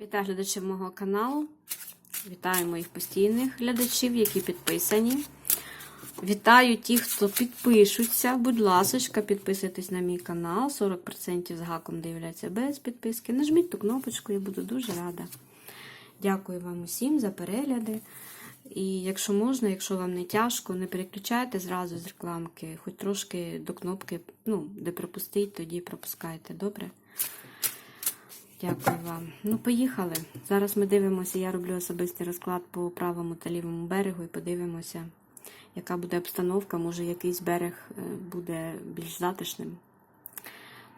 Вітаю глядачів мого каналу. Вітаю моїх постійних глядачів, які підписані. Вітаю тих, хто підпишуться. Будь ласка, підписуйтесь на мій канал. 40% з гаком дивляться без підписки. Нажміть ту кнопочку, я буду дуже рада. Дякую вам усім за перегляди. І якщо можна, якщо вам не тяжко, не переключайте зразу з рекламки, хоч трошки до кнопки, ну, де пропустить, тоді пропускайте. Добре? Дякую вам. Ну, поїхали. Зараз ми дивимося, я роблю особистий розклад по правому та лівому берегу і подивимося, яка буде обстановка. Може, якийсь берег е, буде більш затишним.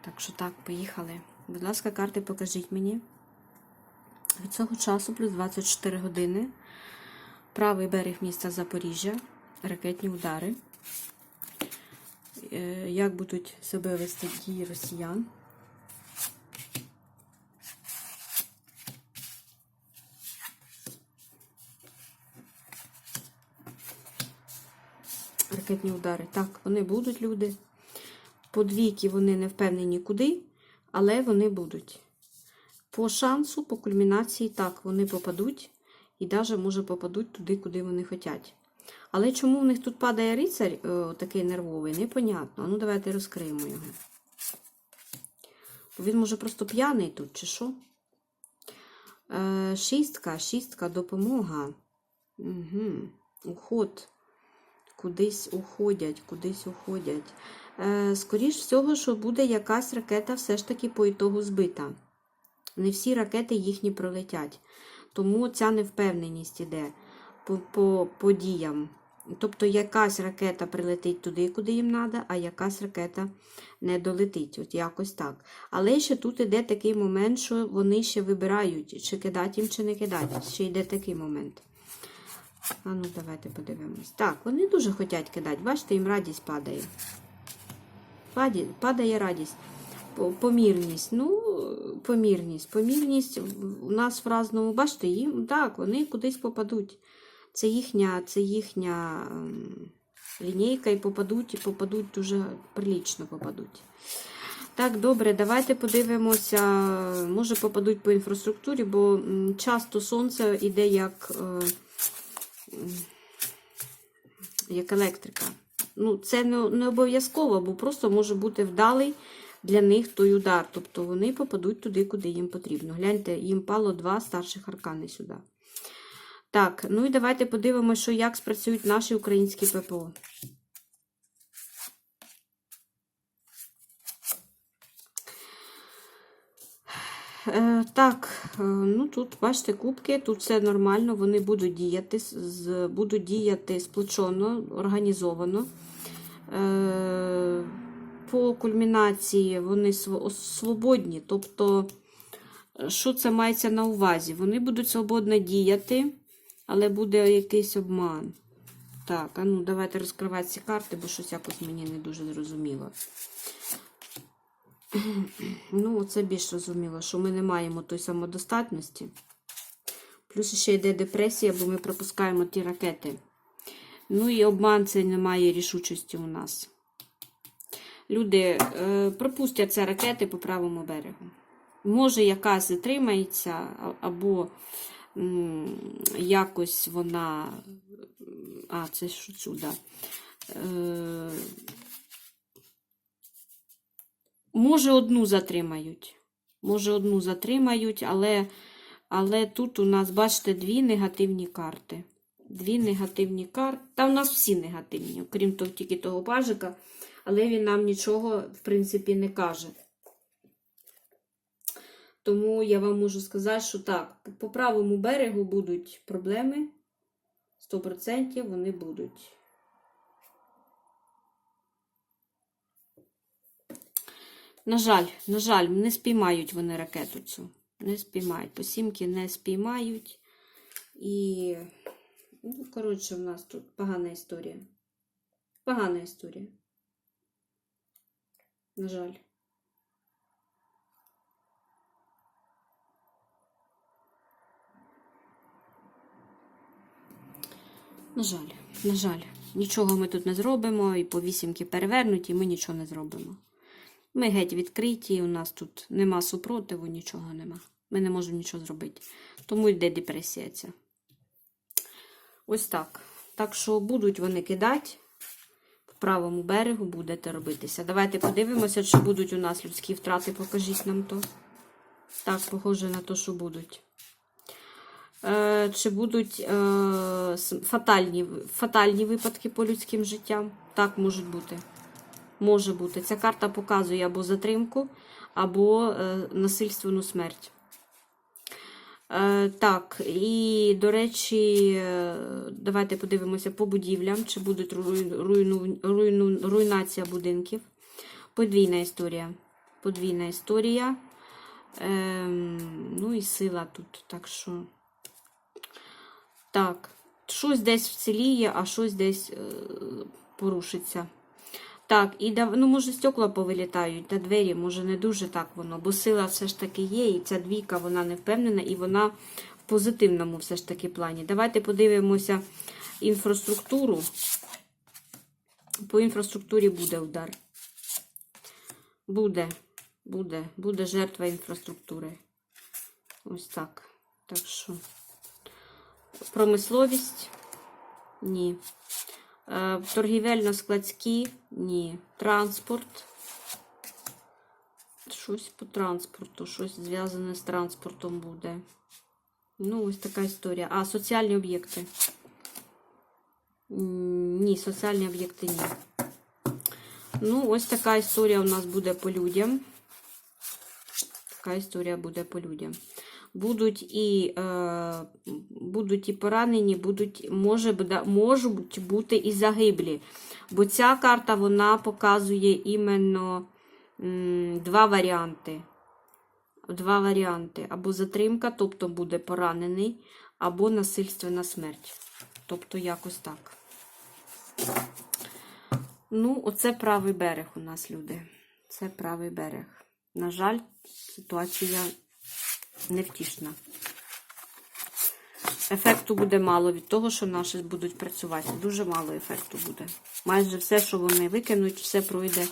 Так що так, поїхали. Будь ласка, карти покажіть мені. Від цього часу плюс 24 години. Правий берег міста Запоріжжя, ракетні удари. Е, Як будуть себе вести дії росіян? Ракетні удари. Так, вони будуть, люди. По двійки вони не впевнені куди, але вони будуть. По шансу, по кульмінації, так, вони попадуть. І навіть, може, попадуть туди, куди вони хочуть. Але чому в них тут падає рицарь о, такий нервовий, непонятно. Ну, давайте розкриємо його. Він може просто п'яний тут, чи що? Е, шістка, шістка, допомога. Угу. Уход. Кудись уходять, кудись уходять. Е, скоріш всього, що буде якась ракета все ж таки по ітогу збита. Не всі ракети їхні пролетять. Тому ця невпевненість іде по, по подіям. Тобто якась ракета прилетить туди, куди їм треба, а якась ракета не долетить. От якось так. Але ще тут іде такий момент, що вони ще вибирають, чи кидати їм, чи не кидати. Ще йде такий момент. А ну, давайте подивимось. Так, вони дуже хочуть кидати. Бачите, їм радість падає. Падає радість. Помірність. Ну, помірність. Помірність у нас в разному, бачите, їм так, вони кудись попадуть. Це їхня, це їхня ем, лінійка і попадуть, і попадуть дуже прилічно попадуть. Так, добре, давайте подивимося. Може попадуть по інфраструктурі, бо часто сонце йде як, е, як електрика. Ну, це не, не обов'язково, бо просто може бути вдалий для них той удар. Тобто вони попадуть туди, куди їм потрібно. Гляньте, їм пало два старших аркани сюди. Так, ну і давайте подивимося, як спрацюють наші українські ППО. Так, е, ну тут, бачите, кубки, тут все нормально, вони будуть діяти, будуть діяти сплочено, організовано. Е, по кульмінації вони свободні, тобто, е, що це мається на увазі? Вони будуть свободно діяти, але буде якийсь обман. Так, а ну давайте розкривати ці карти, бо щось якось мені не дуже зрозуміло. Ну, це більш зрозуміло, що ми не маємо той самодостатності. Плюс ще йде депресія, бо ми пропускаємо ті ракети. Ну і обман це немає рішучості у нас. Люди е, пропустять ці ракети по правому берегу. Може, якась затримається, або якось вона. А, це ж сюди. Може, одну затримають. Може, одну затримають, але, але тут у нас, бачите, дві негативні карти. Дві негативні карти. Та у нас всі негативні, окрім того, тільки того пажика, але він нам нічого, в принципі, не каже. Тому я вам можу сказати, що так, по правому берегу будуть проблеми. 100% вони будуть. На жаль, на жаль, не спіймають вони ракету цю. Не спіймають. По сімки не спіймають. І, ну, коротше, в нас тут погана історія. Погана історія. На жаль. На жаль, на жаль, нічого ми тут не зробимо, і по вісімки перевернуті, ми нічого не зробимо. Ми геть відкриті, у нас тут нема супротиву, нічого нема. Ми не можемо нічого зробити. Тому йде депресія ця. Ось так. Так що будуть вони кидати. По правому берегу будете робитися. Давайте подивимося, чи будуть у нас людські втрати. Покажіть нам то. Так, похоже на те, що будуть. Е, чи будуть е, фатальні, фатальні випадки по людським життям? Так, можуть бути. Може бути. Ця карта показує або затримку, або е, насильственну смерть. Е, так, і, до речі, е, давайте подивимося по будівлям, чи буде руйну, руйну, руйнація будинків. Подвійна історія. Подвійна історія. Ем, ну і сила тут. Так що. Так, щось десь вціліє, а щось десь порушиться. Так, і ну, може, стекла повилітають та двері, може, не дуже так воно, бо сила все ж таки є, і ця двійка вона не впевнена, і вона в позитивному все ж таки плані. Давайте подивимося інфраструктуру. По інфраструктурі буде удар. Буде, буде, буде жертва інфраструктури. Ось так. Так що. Промисловість? Ні. Е, Торгівельно-складські? Ні. Транспорт. Щось по транспорту, щось зв'язане з транспортом буде. Ну, ось така історія. А, соціальні об'єкти. Ні, соціальні об'єкти ні. Ну, ось така історія у нас буде по людям. Така історія буде по людям. Будуть і, е, будуть і поранені, будуть, може, можуть бути і загиблі. Бо ця карта вона показує іменно м, два варіанти. Два варіанти. Або затримка, тобто буде поранений, або насильственна смерть. Тобто якось так. Ну, оце правий берег у нас, люди. Це правий берег. На жаль, ситуація невтішна. Ефекту буде мало від того, що наші будуть працювати. Дуже мало ефекту буде. Майже все, що вони викинуть, все пройде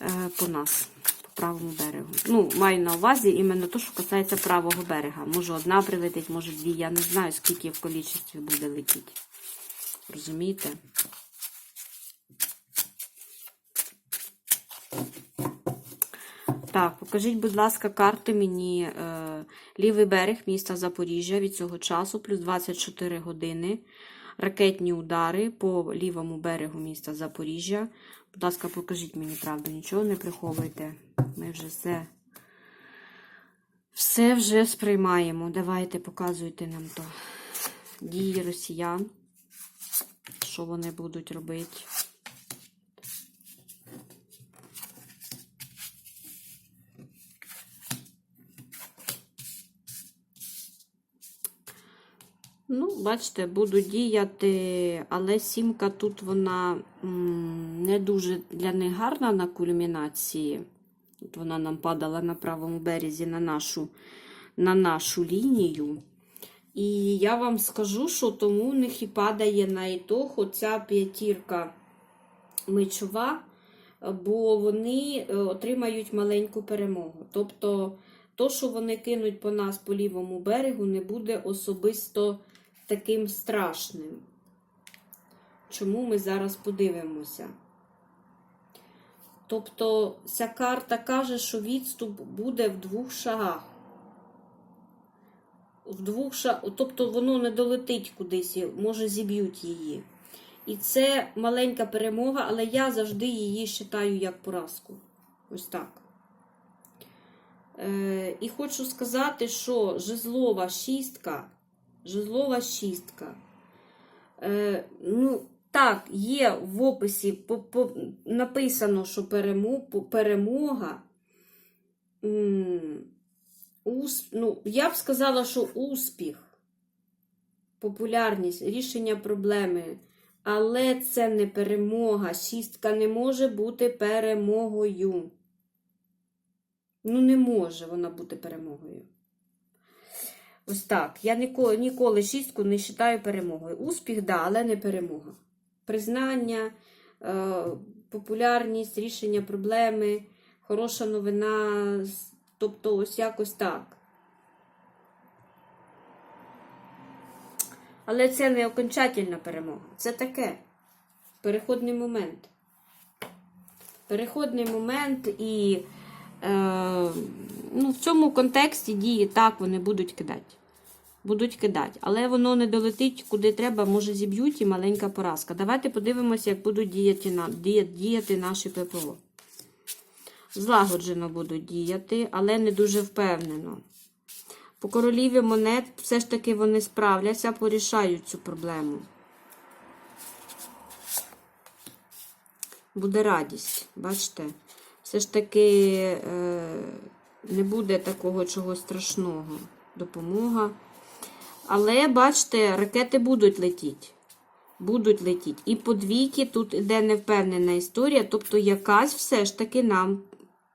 е, по нас, по правому берегу. Ну, маю на увазі іменно те, що касається правого берега. Може одна прилетить, може дві. Я не знаю, скільки в кількості буде летіти. Розумієте? Так, покажіть, будь ласка, карти мені е, лівий берег міста Запоріжжя від цього часу, плюс 24 години. Ракетні удари по лівому берегу міста Запоріжжя. Будь ласка, покажіть мені правду, нічого не приховуйте. Ми вже все, все вже сприймаємо. Давайте показуйте нам то. Дії росіян. Що вони будуть робити? Ну, бачите, буду діяти, але сімка тут вона не дуже для них гарна на кульмінації. От вона нам падала на правому березі на нашу, на нашу лінію. І я вам скажу, що тому у них і падає на ітог оця п'ятірка мечова, бо вони е, отримають маленьку перемогу. Тобто, то, що вони кинуть по нас по лівому берегу, не буде особисто таким страшним. Чому ми зараз подивимося? Тобто, ця карта каже, що відступ буде в двох шагах. В двох шаг... Тобто воно не долетить кудись, може зіб'ють її. І це маленька перемога, але я завжди її вважаю як поразку. Ось так. Е, і хочу сказати, що жезлова шістка, жезлова шістка. Е, ну, так, є в описі написано, що перемо, перемога. м, ус, ну, я б сказала, що успіх, популярність, рішення проблеми. Але це не перемога. Шістка не може бути перемогою. Ну, не може вона бути перемогою. Ось так. Я ніколи ніколи шістку не вважаю перемогою. Успіх, да, але не перемога. Признання, е, популярність, рішення проблеми, хороша новина, тобто ось якось так. Але це не окончательна перемога. Це таке. Переходний момент. Переходний момент і ну, в цьому контексті дії так вони будуть кидати. Будуть кидати. Але воно не долетить куди треба, може зіб'ють і маленька поразка. Давайте подивимося, як будуть діяти, діяти наші ППО. Злагоджено будуть діяти, але не дуже впевнено. По короліві монет все ж таки вони справляться, порішають цю проблему. Буде радість, бачите? Все ж таки е, не буде такого чогось страшного. Допомога. Але, бачите, ракети будуть летіти. Будуть летіти. І по двійки тут іде невпевнена історія, тобто якась все ж таки нам,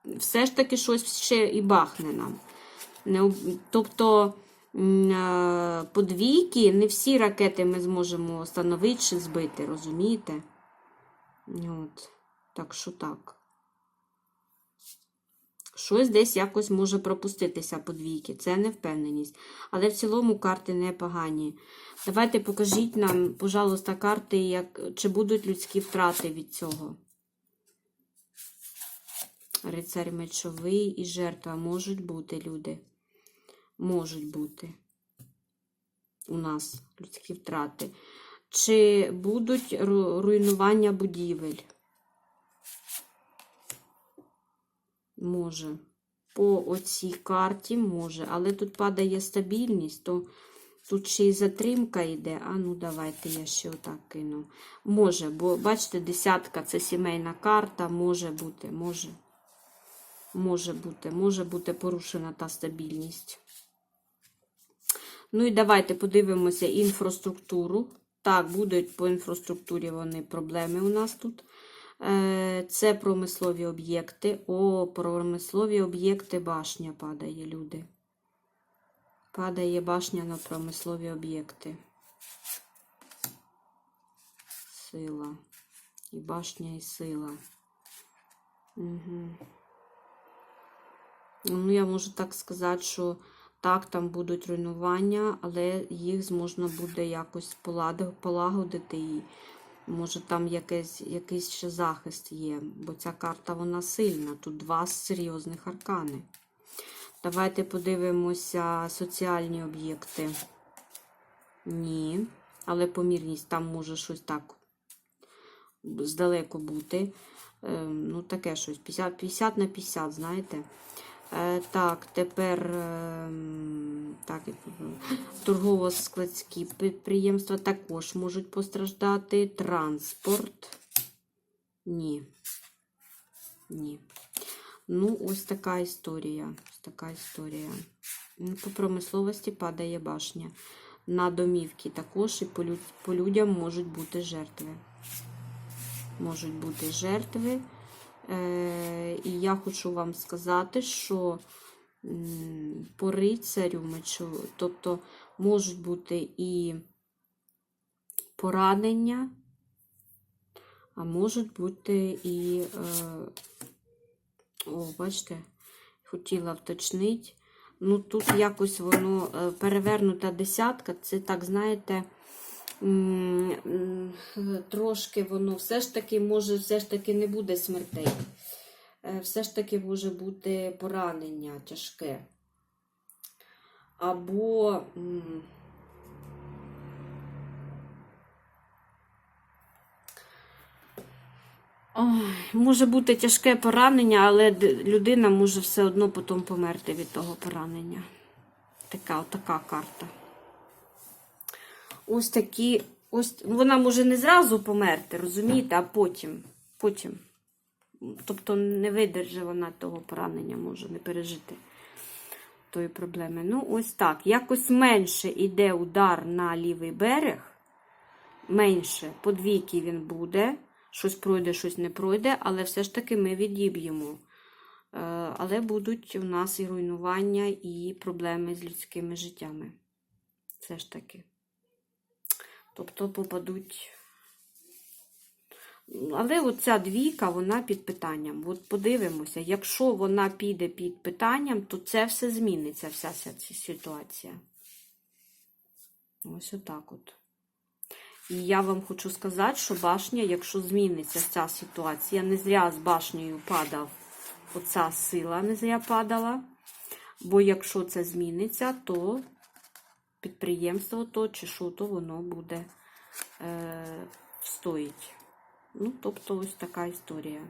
все ж таки щось ще і бахне нам. Тобто е, по двійки не всі ракети ми зможемо встановити чи збити, розумієте? От. Так що так. Щось десь якось може пропуститися по двійки. Це невпевненість. Але в цілому карти непогані. Давайте покажіть нам, пожалуйста, карти, як, чи будуть людські втрати від цього. Рицарь мечовий і жертва можуть бути люди. Можуть бути у нас людські втрати. Чи будуть руйнування будівель? Може. По оцій карті може, але тут падає стабільність, то тут ще й затримка йде. А ну давайте я ще отак кину. Може, бо бачите, десятка це сімейна карта, може бути, може. Може бути, може бути порушена та стабільність. Ну і давайте подивимося інфраструктуру. Так, будуть по інфраструктурі вони проблеми у нас тут. Е, Це промислові об'єкти. О, промислові об'єкти башня падає, люди. Падає башня на промислові об'єкти. Сила. І башня, і сила. Угу. Ну, я можу так сказати, що так, там будуть руйнування, але їх зможна буде якось полагодити. І може там якийсь, якийсь ще захист є, бо ця карта вона сильна. Тут два серйозних аркани. Давайте подивимося соціальні об'єкти. Ні. Але помірність там може щось так здалеку бути. Е, Ну, таке щось. 50, 50 на 50, знаєте. Е, Так, тепер ем, так, торгово-складські підприємства також можуть постраждати. Транспорт. Ні. Ні. Ну, ось така історія. Ось така історія. Ну, По промисловості падає башня. На домівки також і по людям можуть бути жертви. Можуть бути жертви. Е, і я хочу вам сказати, що по рицарю мечу, тобто можуть бути і поранення, а можуть бути і, е, о, бачите, хотіла вточнити. Ну, тут якось воно е, перевернута десятка, це так, знаєте, трошки воно все ж таки може, все ж таки не буде смертей. Е, Все ж таки може бути поранення тяжке. Або Ой, може бути тяжке поранення, але людина може все одно потім померти від того поранення. Така, така карта. Ось такі. Ось, вона може не зразу померти, розумієте, а потім. потім. Тобто не видержи вона того поранення, може не пережити тої проблеми. Ну, ось так. Якось менше йде удар на лівий берег. Менше. По двійки він буде. Щось пройде, щось не пройде, але все ж таки ми відіб'ємо. Е, Але будуть у нас і руйнування, і проблеми з людськими життями. Все ж таки. Тобто попадуть. Але оця двійка, вона під питанням. От подивимося, якщо вона піде під питанням, то це все зміниться, вся ця ситуація. Ось отак от. І я вам хочу сказати, що башня, якщо зміниться ця ситуація, не зря з башнею падав оця сила, не зря падала. Бо якщо це зміниться, то підприємство то чи що, то воно буде е, стоїть. Ну, тобто, ось така історія.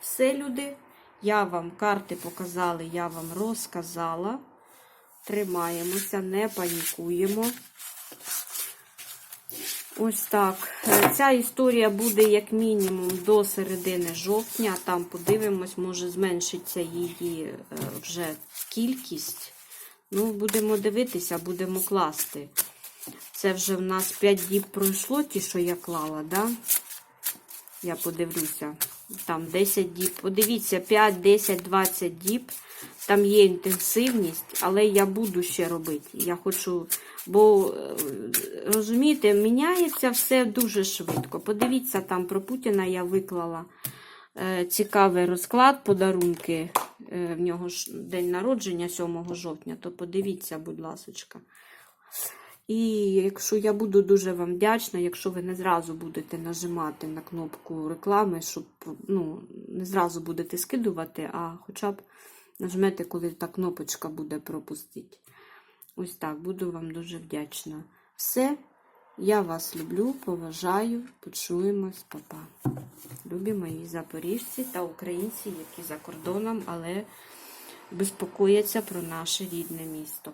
Все, люди, я вам карти показала, я вам розказала. Тримаємося, не панікуємо. Ось так. Е, Ця історія буде як мінімум до середини жовтня. Там подивимось, може зменшиться її е, вже кількість. Ну, будемо дивитися, будемо класти. Це вже в нас 5 діб пройшло, ті, що я клала, да? Я подивлюся. Там 10 діб. Подивіться, 5, 10, 20 діб. Там є інтенсивність, але я буду ще робити. Я хочу, бо е, розумієте, міняється все дуже швидко. Подивіться, там про Путіна я виклала цікавий розклад, подарунки. Е, в нього ж день народження 7 жовтня, то подивіться, будь ласочка. І якщо я буду дуже вам вдячна, якщо ви не зразу будете нажимати на кнопку реклами, щоб ну, не зразу будете скидувати, а хоча б нажмете, коли та кнопочка буде пропустити. Ось так, буду вам дуже вдячна. Все, я вас люблю, поважаю, почуємось, папа. Любі мої запоріжці та українці, які за кордоном, але безпокояться про наше рідне місто.